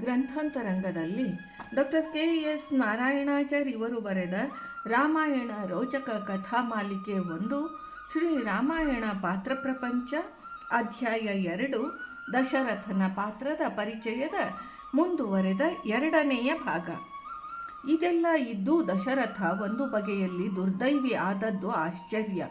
ಗ್ರಂಥಾಂತರಂಗದಲ್ಲಿ doctor K S Narayanachar ಇವರು ಬರೆದ ರಾಮಾಯಣ ರೋಚಕ ಕಥಾ ಮಾಲಿಕೆ ಒಂದು, ಶ್ರೀ ರಾಮಾಯಣ ಪಾತ್ರ ಪ್ರಪಂಚ, ಅಧ್ಯಾಯ ಎರಡು, ದಶರಥನ ಪಾತ್ರದ ಪರಿಚಯದ ಮುಂದುವರೆದ ಎರಡನೆಯ ಭಾಗ. ಇದೆಲ್ಲ ಇದ್ದು ದಶರಥ ಒಂದು ಬಗೆಯಲ್ಲಿ ದುರ್ದೈವಿ ಆದದ್ದು ಆಶ್ಚರ್ಯ.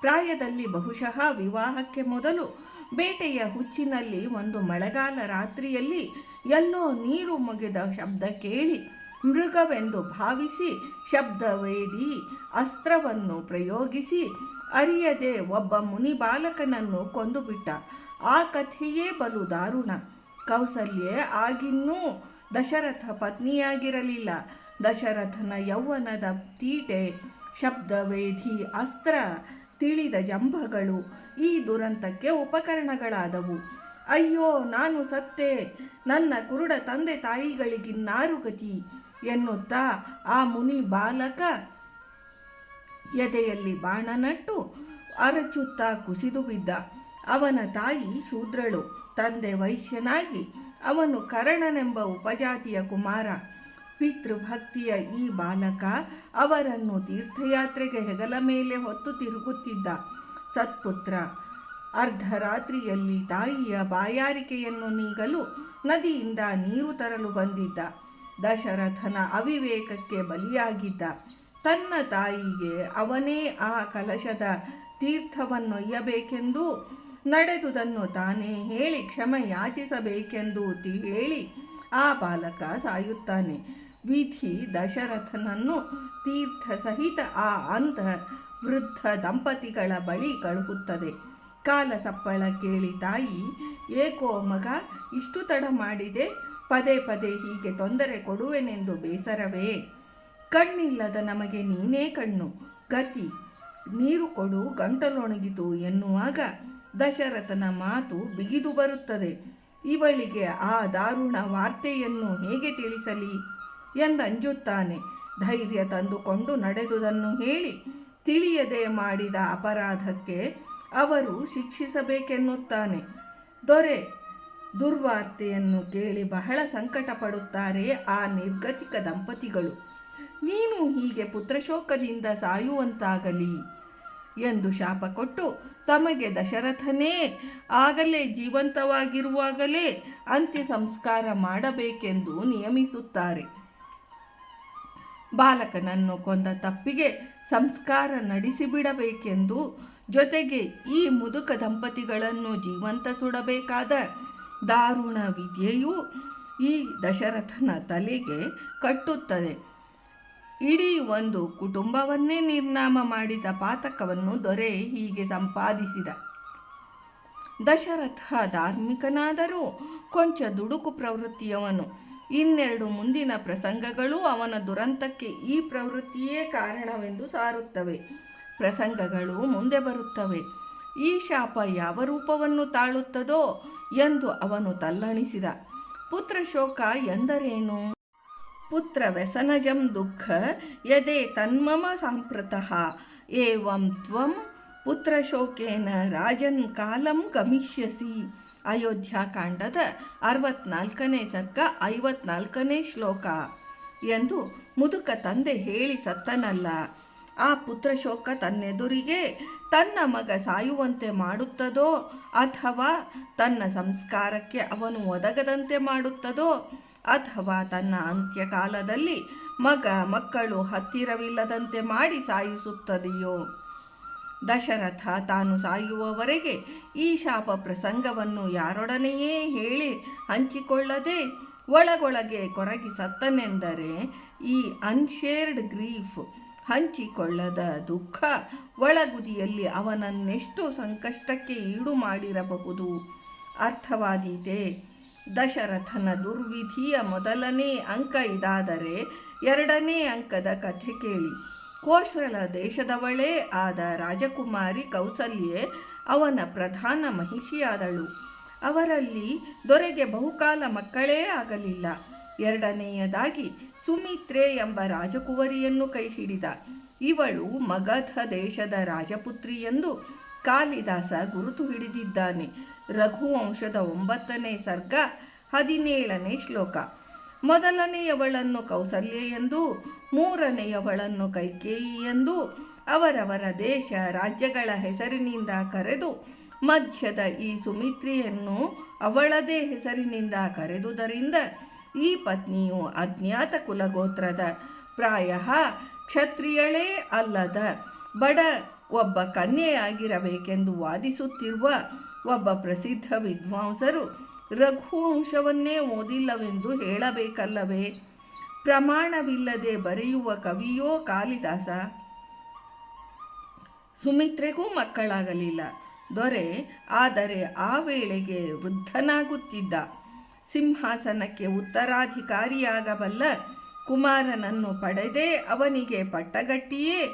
ಪ್ರಾಯದಲ್ಲಿ ಬಹುಶಃ ವಿವಾಹಕ್ಕೆ ಮೊದಲು ಬೇಟೆಯ ಹುಚ್ಚಿನಲ್ಲಿ ಒಂದು ಮಳೆಗಾಲ ರಾತ್ರಿಯಲ್ಲಿ ಎಲ್ಲೋ ನೀರು ಮುಗಿದ ಶಬ್ದ ಕೇಳಿ ಮೃಗವೆಂದು ಭಾವಿಸಿ ಶಬ್ದವೇದಿ ಅಸ್ತ್ರವನ್ನು ಪ್ರಯೋಗಿಸಿ ಅರಿಯದೆ ಒಬ್ಬ ಮುನಿ ಬಾಲಕನನ್ನು ಕೊಂದುಬಿಟ್ಟ. ಆ ಕಥೆಯೇ ಬಲು ದಾರುಣ. ಕೌಸಲ್ಯೆ ಆಗಿನ್ನೂ ದಶರಥ ಪತ್ನಿಯಾಗಿರಲಿಲ್ಲ. ದಶರಥನ ಯೌವನದ ತೀಟೆ ಶಬ್ದವೇಧಿ ಅಸ್ತ್ರ ತಿಳಿದ ಜಂಭಗಳು ಈ ದುರಂತಕ್ಕೆ ಉಪಕರಣಗಳಾದವು. ಅಯ್ಯೋ, ನಾನು ಸತ್ತೆ. ನನ್ನ ಕುರುಡ ತಂದೆ ತಾಯಿಗಳಿಗಿನ್ನಾರು ಗತಿ ಎನ್ನುತ್ತಾ ಆ ಮುನಿ ಬಾಲಕ ಎದೆಯಲ್ಲಿ ಬಾಣ ನಟ್ಟು ಅರಚುತ್ತಾ ಕುಸಿದು ಬಿದ್ದ. ಅವನ ತಾಯಿ ಶೂದ್ರಳು. ತಂದೆ ವೈಶ್ಯನಾಗಿ. ಅವನು ಕರಣನೆಂಬ ಉಪಜಾತಿಯ ಕುಮಾರ. ಪಿತೃಭಕ್ತಿಯ ಈ ಬಾಲಕ ಅವರನ್ನು ತೀರ್ಥಯಾತ್ರೆಗೆ ಹೆಗಲ ಮೇಲೆ ಹೊತ್ತು ತಿರುಗುತ್ತಿದ್ದ. ಸತ್ಪುತ್ರ ಅರ್ಧರಾತ್ರಿಯಲ್ಲಿ ತಾಯಿಯ ಬಾಯಾರಿಕೆಯನ್ನು ನೀಗಲು ನದಿಯಿಂದ ನೀರು ತರಲು ಬಂದಿದ್ದ. ದಶರಥನ ಅವಿವೇಕಕ್ಕೆ ಬಲಿಯಾಗಿದ್ದ. ತನ್ನ ತಾಯಿಗೆ ಅವನೇ ಆ ಕಲಶದ ತೀರ್ಥವನ್ನೊಯ್ಯಬೇಕೆಂದು ನಡೆದುದನ್ನು ತಾನೇ ಹೇಳಿ ಕ್ಷಮೆ ಯಾಚಿಸಬೇಕೆಂದು ಹೇಳಿ ಆ ಬಾಲಕ ಸಾಯುತ್ತಾನೆ. ವಿಧಿ ದಶರಥನನ್ನು ತೀರ್ಥ ಸಹಿತ ಆ ಅಂಧ ವೃದ್ಧ ದಂಪತಿಗಳ ಬಳಿ ಕಳುಹುತ್ತದೆ. ಕಾಲ ಸಪ್ಪಳ ಕೇಳಿ ತಾಯಿ ಏಕೋ ಮಗ ಇಷ್ಟು ತಡ ಮಾಡಿದೆ? ಪದೇ ಪದೇ ಹೀಗೆ ತೊಂದರೆ ಕೊಡುವೆನೆಂದು ಬೇಸರವೇ? ಕಣ್ಣಿಲ್ಲದ ನಮಗೆ ನೀನೇ ಕಣ್ಣು. ಗತಿ, ನೀರು ಕೊಡು, ಗಂಟಲೊಣಗಿತು ಎನ್ನುವಾಗ ದಶರಥನ ಮಾತು ಬಿಗಿದು ಬರುತ್ತದೆ. ಇವಳಿಗೆ ಆ ದಾರುಣ ವಾರ್ತೆಯನ್ನು ಹೇಗೆ ತಿಳಿಸಲಿ? ಎಂದಂಜುತ್ತಾನೆ. ಧೈರ್ಯ ತಂದುಕೊಂಡು ನಡೆದುದನ್ನು ಹೇಳಿ ತಿಳಿಯದೆ ಮಾಡಿದ ಅಪರಾಧಕ್ಕೆ ಅವರು ಶಿಕ್ಷಿಸಬೇಕೆನ್ನುತ್ತಾನೆ. ದೊರೆ, ದುರ್ವಾರ್ತೆಯನ್ನು ಕೇಳಿ ಬಹಳ ಸಂಕಟ ಪಡುತ್ತಾರೆ ಆ ನಿರ್ಗತಿಕ ದಂಪತಿಗಳು. ನೀನು ಹೀಗೆ ಪುತ್ರಶೋಕದಿಂದ ಸಾಯುವಂತಾಗಲಿ ಎಂದು ಶಾಪ ಕೊಟ್ಟು, ತಮಗೆ ದಶರಥನೇ, ಆಗಲೇ ಜೀವಂತವಾಗಿರುವಾಗಲೇ ಅಂತ್ಯ ಸಂಸ್ಕಾರ ಮಾಡಬೇಕೆಂದು ನಿಯಮಿಸುತ್ತಾರೆ. ಬಾಲಕನನ್ನು ಕೊಂದ ತಪ್ಪಿಗೆ ಸಂಸ್ಕಾರ ನಡೆಸಿಬಿಡಬೇಕೆಂದು ಜೊತೆಗೆ ಈ ಮುದುಕ ದಂಪತಿಗಳನ್ನು ಜೀವಂತ ಸುಡಬೇಕಾದ ದಾರುಣ ವಿದ್ಯೆಯು ಈ ದಶರಥನ ತಲೆಗೆ ಕಟ್ಟುತ್ತದೆ. ಇಡೀ ಒಂದು ಕುಟುಂಬವನ್ನೇ ನಿರ್ನಾಮ ಮಾಡಿದ ಪಾತಕವನ್ನು ದೊರೆ ಹೀಗೆ ಸಂಪಾದಿಸಿದ. ದಶರಥ ಧಾರ್ಮಿಕನಾದರೂ ಕೊಂಚ ದುಡುಕು ಪ್ರವೃತ್ತಿಯವನು. ಇನ್ನೆರಡು ಮುಂದಿನ ಪ್ರಸಂಗಗಳು ಅವನ ದುರಂತಕ್ಕೆ ಈ ಪ್ರವೃತ್ತಿಯೇ ಕಾರಣವೆಂದು ಸಾರುತ್ತವೆ. ಪ್ರಸಂಗಗಳು ಮುಂದೆ ಬರುತ್ತವೆ. ಈ ಶಾಪ ಯಾವ ರೂಪವನ್ನು ತಾಳುತ್ತದೋ ಎಂದು ಅವನು ತಲ್ಲಣಿಸಿದ. ಪುತ್ರ ಶೋಕ ಎಂದರೇನು? ಪುತ್ರ ವ್ಯಸನಜಂ ದುಃಖ ಯದೆ ತನ್ಮಮ ಸಾಂಪ್ರತಃ. ಏವಂ ತ್ವಂ ಪುತ್ರಶೋಕೇನ ರಾಜನ್ ಕಾಲಂ ಗಮಿಷ್ಯಸಿ. ಅಯೋಧ್ಯಾಕಾಂಡದ ಅರವತ್ನಾಲ್ಕನೇ ಸರ್ಗ, ಐವತ್ನಾಲ್ಕನೇ ಶ್ಲೋಕ ಎಂದು ಮುದುಕ ತಂದೆ ಹೇಳಿ ಸತ್ತನಲ್ಲ. ಆ ಪುತ್ರಶೋಕ ತನ್ನೆದುರಿಗೆ ತನ್ನ ಮಗ ಸಾಯುವಂತೆ ಮಾಡುತ್ತದೋ ಅಥವಾ ತನ್ನ ಸಂಸ್ಕಾರಕ್ಕೆ ಅವನು ಒದಗದಂತೆ ಮಾಡುತ್ತದೋ ಅಥವಾ ತನ್ನ ಅಂತ್ಯಕಾಲದಲ್ಲಿ ಮಗ ಮಕ್ಕಳು ಹತ್ತಿರವಿಲ್ಲದಂತೆ ಮಾಡಿ ಸಾಯಿಸುತ್ತದೆಯೋ? ದಶರಥ ತಾನು ಸಾಯುವವರೆಗೆ ಈ ಶಾಪ ಪ್ರಸಂಗವನ್ನು ಯಾರೊಡನೆಯೇ ಹೇಳಿ ಹಂಚಿಕೊಳ್ಳದೆ ಒಳಗೊಳಗೆ ಕೊರಗಿ ಸತ್ತನೆಂದರೆ ಈ ಅನ್ಶೇರ್ಡ್ ಗ್ರೀಫ್ ಹಂಚಿಕೊಳ್ಳದ ದುಃಖ ಒಳಗುದಿಯಲ್ಲಿ ಅವನನ್ನೆಷ್ಟು ಸಂಕಷ್ಟಕ್ಕೆ ಈಡು ಮಾಡಿರಬಹುದು ಅರ್ಥವಾದೀತೆ, ದಶರಥನ ದುರ್ವಿಧಿಯ ಮೊದಲನೇ ಅಂಕ ಇದಾದರೆ ಎರಡನೇ ಅಂಕದ ಕಥೆ ಕೇಳಿ. ಕೋಶಲ ದೇಶದವಳೇ ಆದ ರಾಜಕುಮಾರಿ ಕೌಸಲ್ಯೆ ಅವನ ಪ್ರಧಾನ ಮಹಿಷಿಯಾದಳು. ಅವರಲ್ಲಿ ದೊರೆಗೆ ಬಹುಕಾಲ ಮಕ್ಕಳೇ ಆಗಲಿಲ್ಲ. ಎರಡನೆಯದಾಗಿ ಸುಮಿತ್ರೆ ಎಂಬ ರಾಜಕುವರಿಯನ್ನು ಕೈ ಹಿಡಿದ ಇವಳು ಮಗಧ ದೇಶದ ರಾಜಪುತ್ರಿ ಎಂದು ಕಾಳಿದಾಸ ಗುರುತು ಹಿಡಿದಿದ್ದಾನೆ. ರಘುವಂಶದ ಒಂಬತ್ತನೇ ಸರ್ಗ ಹದಿನೇಳನೇ ಶ್ಲೋಕ. ಮೊದಲನೆಯವಳನ್ನು ಕೌಸಲ್ಯ ಎಂದು, ಮೂರನೆಯವಳನ್ನು ಕೈಕೇಯಿ ಎಂದು, ಅವರವರ ದೇಶ ರಾಜ್ಯಗಳ ಹೆಸರಿನಿಂದ ಕರೆದು, ಮಧ್ಯದ ಈ ಸುಮಿತ್ರಿಯನ್ನು ಅವಳದೇ ಹೆಸರಿನಿಂದ ಕರೆದುದರಿಂದ ಈ ಪತ್ನಿಯು ಅಜ್ಞಾತ ಕುಲಗೋತ್ರದ ಪ್ರಾಯ ಕ್ಷತ್ರಿಯಳೇ ಅಲ್ಲದ ಬಡ ಒಬ್ಬ ಕನ್ಯೆಯಾಗಿರಬೇಕೆಂದು ವಾದಿಸುತ್ತಿರುವ ಒಬ್ಬ ಪ್ರಸಿದ್ಧ ವಿದ್ವಾಂಸರು ರಘುವಂಶವನ್ನೇ ಓದಿಲ್ಲವೆಂದು ಹೇಳಬೇಕಲ್ಲವೇ? ಪ್ರಮಾಣವಿಲ್ಲದೆ ಬರೆಯುವ ಕವಿಯೋ ಕಾಳಿದಾಸ. ಸುಮಿತ್ರೆಗೂ ಮಕ್ಕಳಾಗಲಿಲ್ಲ. ದೊರೆ ಆದರೆ ಆ ವೇಳೆಗೆ ವೃದ್ಧನಾಗುತ್ತಿದ್ದ. ಸಿಂಹಾಸನಕ್ಕೆ ಉತ್ತರಾಧಿಕಾರಿಯಾಗಬಲ್ಲ ಕುಮಾರನನ್ನು ಪಡೆದೇ ಅವನಿಗೆ ಪಟ್ಟಗಟ್ಟಿಯೇ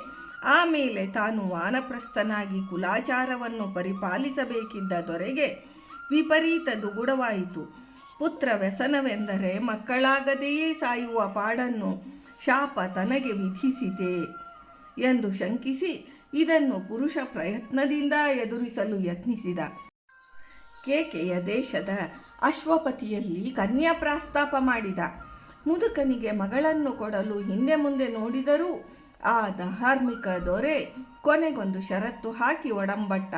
ಆಮೇಲೆ ತಾನು ವಾನಪ್ರಸ್ಥನಾಗಿ ಕುಲಾಚಾರವನ್ನು ಪರಿಪಾಲಿಸಬೇಕಿದ್ದ ದೊರೆಗೆ ವಿಪರೀತ ದುಗುಡವಾಯಿತು. ಪುತ್ರ ವ್ಯಸನವೆಂದರೆ ಮಕ್ಕಳಾಗದೆಯೇ ಸಾಯುವ ಪಾಡನ್ನು ಶಾಪ ತನಗೆ ವಿಧಿಸಿದೆ ಎಂದು ಶಂಕಿಸಿ ಇದನ್ನು ಪುರುಷ ಪ್ರಯತ್ನದಿಂದ ಎದುರಿಸಲು ಯತ್ನಿಸಿದ. ಕೇಕೆಯ ದೇಶದ ಅಶ್ವಪತಿಯಲ್ಲಿ ಕನ್ಯಾ ಪ್ರಾಸ್ತಾಪ ಮಾಡಿದ. ಮುದುಕನಿಗೆ ಮಗಳನ್ನು ಕೊಡಲು ಹಿಂದೆ ಮುಂದೆ ನೋಡಿದರೂ ಆ ಧಾರ್ಮಿಕ ದೊರೆ ಕೊನೆಗೊಂದು ಷರತ್ತು ಹಾಕಿ ಒಡಂಬಟ್ಟ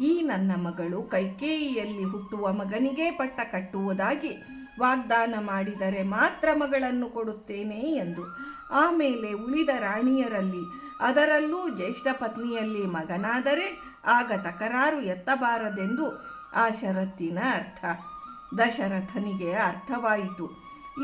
ಈ ನನ್ನ ಮಗಳು ಕೈಕೇಯಿಯಲ್ಲಿ ಹುಟ್ಟುವ ಮಗನಿಗೆ ಪಟ್ಟ ಕಟ್ಟುವುದಾಗಿ ವಾಗ್ದಾನ ಮಾಡಿದರೆ ಮಾತ್ರ ಮಗಳನ್ನು ಕೊಡುತ್ತೇನೆ ಎಂದು. ಆಮೇಲೆ ಉಳಿದ ರಾಣಿಯರಲ್ಲಿ ಅದರಲ್ಲೂ ಜ್ಯೇಷ್ಠ ಪತ್ನಿಯಲ್ಲಿ ಮಗನಾದರೆ ಆಗ ತಕರಾರು ಎತ್ತಬಾರದೆಂದು ಆ ಷರತ್ತಿನ ಅರ್ಥ. ದಶರಥನಿಗೆ ಅರ್ಥವಾಯಿತು.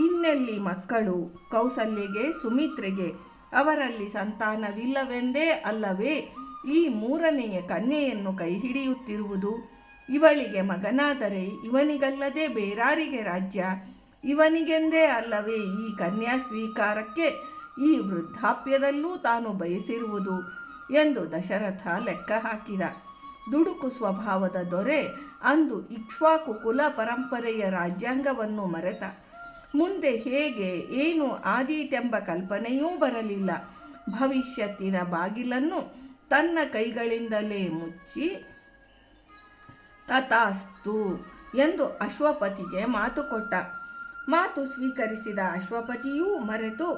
ಇನ್ನೆಲ್ಲಿ ಮಕ್ಕಳು ಕೌಸಲ್ಯಗೆ ಸುಮಿತ್ರೆಗೆ ಅವರಲ್ಲಿ ಸಂತಾನವಿಲ್ಲವೆಂದೇ ಅಲ್ಲವೇ? ಈ ಮೂರನೆಯ ಕನ್ಯೆಯನ್ನು ಕೈ ಹಿಡಿಯುತ್ತಿರುವುದು ಇವಳಿಗೆ ಮಗನಾದರೆ ಇವನಿಗಲ್ಲದೆ ಬೇರಾರಿಗೆ ರಾಜ್ಯ. ಇವನಿಗೆಂದೇ ಅಲ್ಲವೇ ಈ ಕನ್ಯಾ ಸ್ವೀಕಾರಕ್ಕೆ ಈ ವೃದ್ಧಾಪ್ಯದಲ್ಲೂ ತಾನು ಬಯಸಿರುವುದು ಎಂದು ದಶರಥ ಲೆಕ್ಕ ಹಾಕಿದ. ದುಡುಕು ಸ್ವಭಾವದ ದೊರೆ ಅಂದು ಇಕ್ಷ್ವಾಕು ಕುಲ ಪರಂಪರೆಯ ರಾಜ್ಯಾಂಗವನ್ನು ಮರೆತ. ಮುಂದೆ ಹೇಗೆ ಏನು ಆದೀತೆಂಬ ಕಲ್ಪನೆಯೂ ಬರಲಿಲ್ಲ. ಭವಿಷ್ಯತ್ತಿನ ಬಾಗಿಲನ್ನು ತನ್ನ ಕೈಗಳಿಂದಲೇ ಮುಚ್ಚಿ, ತಥಾಸ್ತು ಎಂದು ಅಶ್ವಪತಿಗೆ ಮಾತು ಕೊಟ್ಟ. ಮಾತು ಸ್ವೀಕರಿಸಿದ ಅಶ್ವಪತಿಯೂ ಮರೆತು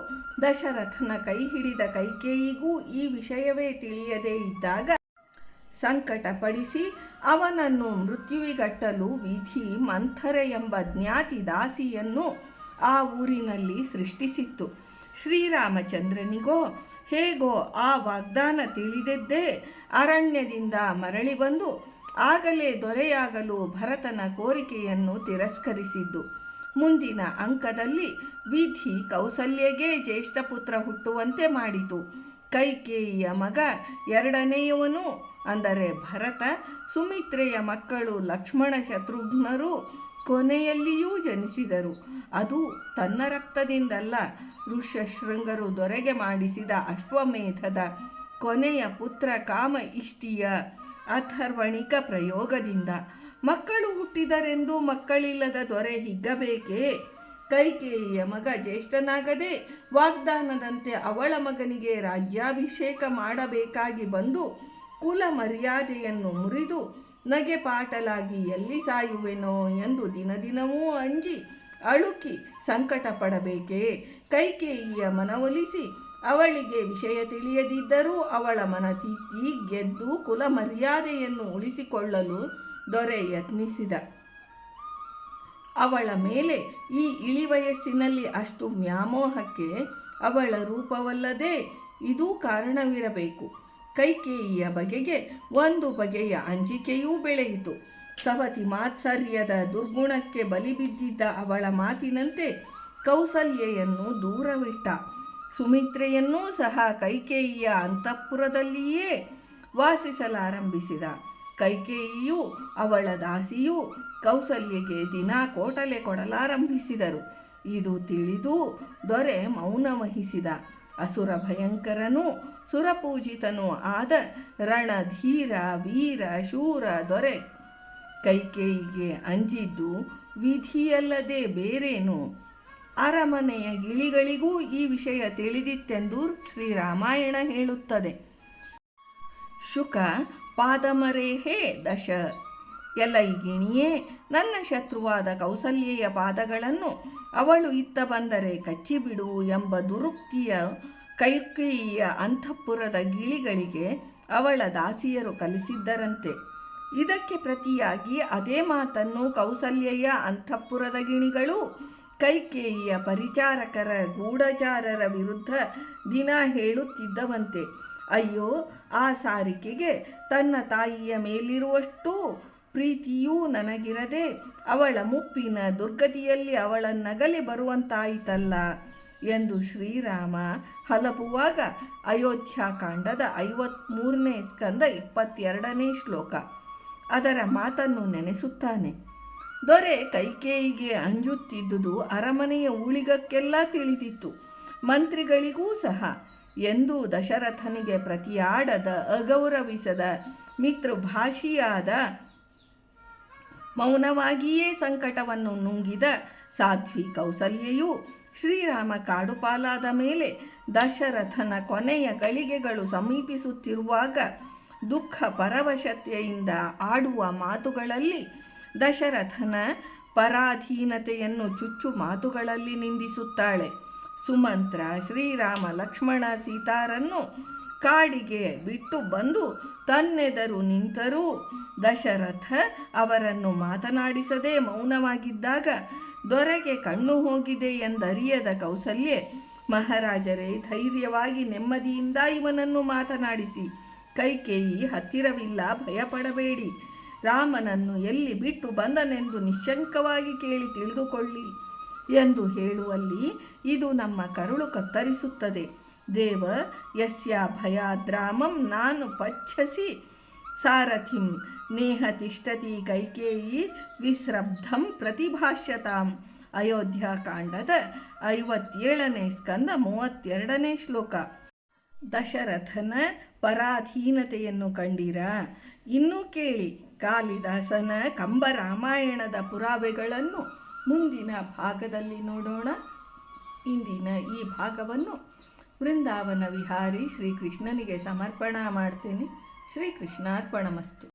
ದಶರಥನ ಕೈ ಹಿಡಿದ ಕೈಕೇಯಿಗೂ ಈ ವಿಷಯವೇ ತಿಳಿಯದೇ ಇದ್ದಾಗ ಸಂಕಟಪಡಿಸಿ ಅವನನ್ನು ಮೃತ್ಯುವಿಗಟ್ಟಲು ವಿಧಿ ಮಂಥರೆ ಎಂಬ ಜ್ಞಾತಿ ದಾಸಿಯನ್ನು ಆ ಊರಿನಲ್ಲಿ ಸೃಷ್ಟಿಸಿತ್ತು. ಶ್ರೀರಾಮಚಂದ್ರನಿಗೋ ಹೇಗೋ ಆ ವಾಗ್ದಾನ ತಿಳಿದಿದ್ದೇ ಅರಣ್ಯದಿಂದ ಮರಳಿ ಬಂದು ಆಗಲೇ ದೊರೆಯಾಗಲು ಭರತನ ಕೋರಿಕೆಯನ್ನು ತಿರಸ್ಕರಿಸಿದ್ದು. ಮುಂದಿನ ಅಂಕದಲ್ಲಿ ವಿಧಿ ಕೌಸಲ್ಯಗೆ ಜ್ಯೇಷ್ಠ ಪುತ್ರ ಹುಟ್ಟುವಂತೆ ಮಾಡಿತು. ಕೈಕೇಯಿಯ ಮಗ ಎರಡನೆಯವನು ಅಂದರೆ ಭರತ, ಸುಮಿತ್ರೆಯ ಮಕ್ಕಳು ಲಕ್ಷ್ಮಣ ಶತ್ರುಘ್ನರು ಕೊನೆಯಲ್ಲಿಯೂ ಜನಿಸಿದರು. ಅದು ತನ್ನ ರಕ್ತದಿಂದಲ್ಲ ಋಷ್ಯಶೃಂಗರು ದೊರೆಗೆ ಮಾಡಿಸಿದ ಅಶ್ವಮೇಧದ ಕೊನೆಯ ಪುತ್ರ ಕಾಮ ಇಷ್ಟಿಯ ಅಥರ್ವಣಿಕ ಪ್ರಯೋಗದಿಂದ. ಮಕ್ಕಳು ಹುಟ್ಟಿದರೆಂದು ಮಕ್ಕಳಿಲ್ಲದ ದೊರೆ ಹಿಗ್ಗಬೇಕೇ? ಕೈಕೇಯಿಯ ಮಗ ಜ್ಯೇಷ್ಠನಾಗದೆ ವಾಗ್ದಾನದಂತೆ ಅವಳ ಮಗನಿಗೆ ರಾಜ್ಯಾಭಿಷೇಕ ಮಾಡಬೇಕಾಗಿ ಬಂದು ಕುಲ ಮರ್ಯಾದೆಯನ್ನು ಮುರಿದು ನಗೆ ಪಾಟಲಾಗಿ ಎಲ್ಲಿ ಸಾಯುವೆನೋ ಎಂದು ದಿನದಿನವೂ ಅಂಜಿ, ಅಳುಕಿ ಸಂಕಟ ಪಡಬೇಕೇ ಕೈಕೇಯಿಯ ಮನವೊಲಿಸಿ ಅವಳಿಗೆ ವಿಷಯ ತಿಳಿಯದಿದ್ದರೂ ಅವಳ ಮನ ತಿತ್ತಿ ಗೆದ್ದು ಕುಲ ಮರ್ಯಾದೆಯನ್ನು ಉಳಿಸಿಕೊಳ್ಳಲು ದೊರೆ ಯತ್ನಿಸಿದ. ಅವಳ ಮೇಲೆ ಈ ಇಳಿವಯಸ್ಸಿನಲ್ಲಿ ಅಷ್ಟು ವ್ಯಾಮೋಹಕ್ಕೆ ಅವಳ ರೂಪವಲ್ಲದೆ ಇದೂ ಕಾರಣವಿರಬೇಕು. ಕೈಕೇಯಿಯ ಬಗೆಗೆ ಒಂದು ಬಗೆಯ ಅಂಜಿಕೆಯೂ ಬೆಳೆಯಿತು. ಸವತಿ ಮಾತ್ಸರ್ಯದ ದುರ್ಗುಣಕ್ಕೆ ಬಲಿಬಿದ್ದಿದ್ದ ಅವಳ ಮಾತಿನಂತೆ ಕೌಸಲ್ಯೆಯನ್ನು ದೂರವಿಟ್ಟ. ಸುಮಿತ್ರೆಯನ್ನೂ ಸಹ ಕೈಕೇಯಿಯ ಅಂತಃಪುರದಲ್ಲಿಯೇ ವಾಸಿಸಲಾರಂಭಿಸಿದ. ಕೈಕೇಯಿಯು, ಅವಳ ದಾಸಿಯು ಕೌಸಲ್ಯಗೆ ದಿನ ಕೋಟಲೆ ಕೊಡಲಾರಂಭಿಸಿದರು. ಇದು ತಿಳಿದು ದೊರೆ ಮೌನ ವಹಿಸಿದ ಅಸುರ ಭಯಂಕರನೂ ಸುರಪೂಜಿತನೂ ಆದ ರಣಧೀರ, ವೀರ, ಶೂರ, ದೊರೆ ಕೈಕೇಯಿಗೆ ಅಂಜಿದ್ದು ವಿಧಿಯಲ್ಲದೆ ಬೇರೇನು? ಅರಮನೆಯ ಗಿಳಿಗಳಿಗೂ ಈ ವಿಷಯ ತಿಳಿದಿತ್ತೆಂದು ಶ್ರೀರಾಮಾಯಣ ಹೇಳುತ್ತದೆ. ಶುಕ ಪಾದಮರೇಹೇ ದಶ. ಎಲ್ಲ ಈ ಗಿಣಿಯೇ ನನ್ನ ಶತ್ರುವಾದ ಕೌಸಲ್ಯೆಯ ಪಾದಗಳನ್ನು ಅವಳು ಇತ್ತ ಬಂದರೆ ಕಚ್ಚಿಬಿಡು ಎಂಬ ದುರುಕ್ತಿಯ ಕೈಕೇಯಿಯ ಅಂತಃಪುರದ ಗಿಳಿಗಳಿಗೆ ಅವಳ ದಾಸಿಯರು ಕಲಿಸಿದ್ದರಂತೆ. ಇದಕ್ಕೆ ಪ್ರತಿಯಾಗಿ ಅದೇ ಮಾತನ್ನು ಕೌಸಲ್ಯೆಯ ಅಂತಃಪುರದ ಗಿಣಿಗಳು ಕೈಕೇಯಿಯ ಪರಿಚಾರಕರ ಗೂಢಚಾರರ ವಿರುದ್ಧ ದಿನ ಹೇಳುತ್ತಿದ್ದವಂತೆ. ಅಯ್ಯೋ, ಆ ಸಾರಿಕೆಗೆ ತನ್ನ ತಾಯಿಯ ಮೇಲಿರುವಷ್ಟು ಪ್ರೀತಿಯೂ ನನಗಿರದೆ ಅವಳ ಮುಪ್ಪಿನ ದುರ್ಗತಿಯಲ್ಲಿ ಅವಳ ಅವಳನ್ನಗಲಿ ಬರುವಂತಾಯಿತಲ್ಲ. ಎಂದು ಶ್ರೀರಾಮ ಹಲಪುವಾಗ ಅಯೋಧ್ಯಾಕಾಂಡದ ಐವತ್ಮೂರನೇ ಸ್ಕಂದ ಇಪ್ಪತ್ತೆರಡನೇ ಶ್ಲೋಕ. ಅದರ ಮಾತನ್ನು ನೆನೆಸುತ್ತಾನೆ. ದೊರೆ ಕೈಕೇಯಿಗೆ ಅಂಜುತ್ತಿದ್ದುದು ಅರಮನೆಯ ಉಳಿಗಕ್ಕೆಲ್ಲ ತಿಳಿದಿತ್ತು. ಮಂತ್ರಿಗಳಿಗೂ ಸಹ. ಎಂದು ದಶರಥನಿಗೆ ಪ್ರತಿಯಾಡದ ಅಗೌರವಿಸದ ಮಿತೃಭಾಷಿಯಾದ ಮೌನವಾಗಿಯೇ ಸಂಕಟವನ್ನು ನುಂಗಿದ ಸಾಧ್ವಿ ಕೌಸಲ್ಯೆಯು ಶ್ರೀರಾಮ ಕಾಡುಪಾಲಾದ ಮೇಲೆ ದಶರಥನ ಕೊನೆಯ ಗಳಿಗೆಗಳು ಸಮೀಪಿಸುತ್ತಿರುವಾಗ ದುಃಖ ಪರವಶತೆಯಿಂದ ಆಡುವ ಮಾತುಗಳಲ್ಲಿ ದಶರಥನ ಪರಾಧೀನತೆಯನ್ನು ಚುಚ್ಚು ಮಾತುಗಳಲ್ಲಿ ನಿಂದಿಸುತ್ತಾಳೆ. ಸುಮಂತ್ರ, ಶ್ರೀರಾಮ, ಲಕ್ಷ್ಮಣ, ಸೀತಾರನ್ನು ಕಾಡಿಗೆ ಬಿಟ್ಟು ಬಂದು ತನ್ನೆದರು ನಿಂತರೂ ದಶರಥ ಅವರನ್ನು ಮಾತನಾಡಿಸದೆ ಮೌನವಾಗಿದ್ದಾಗ ದೊರೆಗೆ ಕಣ್ಣು ಹೋಗಿದೆ ಎಂದರಿಯದ ಕೌಸಲ್ಯೆ, ಮಹಾರಾಜರೇ, ಧೈರ್ಯವಾಗಿ ನೆಮ್ಮದಿಯಿಂದ ಇವನನ್ನು ಮಾತನಾಡಿಸಿ. ಕೈಕೇಯಿ, ಹತ್ತಿರವಿಲ್ಲ, ಭಯಪಡಬೇಡಿ. ರಾಮನನ್ನು ಎಲ್ಲಿ ಬಿಟ್ಟು ಬಂದನೆಂದು ನಿಶ್ಶಂಕವಾಗಿ ಕೇಳಿ ತಿಳಿದುಕೊಳ್ಳಿ ಎಂದು ಹೇಳುವಲ್ಲಿ ಇದು ನಮ್ಮ ಕರುಳು ಕತ್ತರಿಸುತ್ತದೆ. ದೇವ, ಯಸ್ಯ ಭಯಾದ್ರಾಮಂ, ನಾನು ಪಚ್ಛಸಿ. ಸಾರಥಿಂ ನೇಹ ತಿಷ್ಟತಿ ಕೈಕೇಯಿ ವಿಸ್ರಬ್ಧಂ ಪ್ರತಿಭಾಷ್ಯತಾಂ ಅಯೋಧ್ಯಾಕಾಂಡದ ಐವತ್ತೇಳನೇ ಸ್ಕಂದ ಮೂವತ್ತೆರಡನೇ ಶ್ಲೋಕ ದಶರಥನ ಪರಾಧೀನತೆಯನ್ನು ಕಂಡಿರಾ। ಇನ್ನೂ ಕೇಳಿ, ಕಾಳಿದಾಸನ ಕಂಬರಾಮಾಯಣದ ಪುರಾವೆಗಳನ್ನು ಮುಂದಿನ ಭಾಗದಲ್ಲಿ ನೋಡೋಣ। ಇಂದಿನ ಈ ಭಾಗವನ್ನು ವೃಂದಾವನ ವಿಹಾರಿ ಶ್ರೀಕೃಷ್ಣನಿಗೆ ಸಮರ್ಪಣಾ ಮಾಡ್ತೇನೆ। ಶ್ರೀಕೃಷ್ಣಾರ್ಪಣಮಸ್ತು.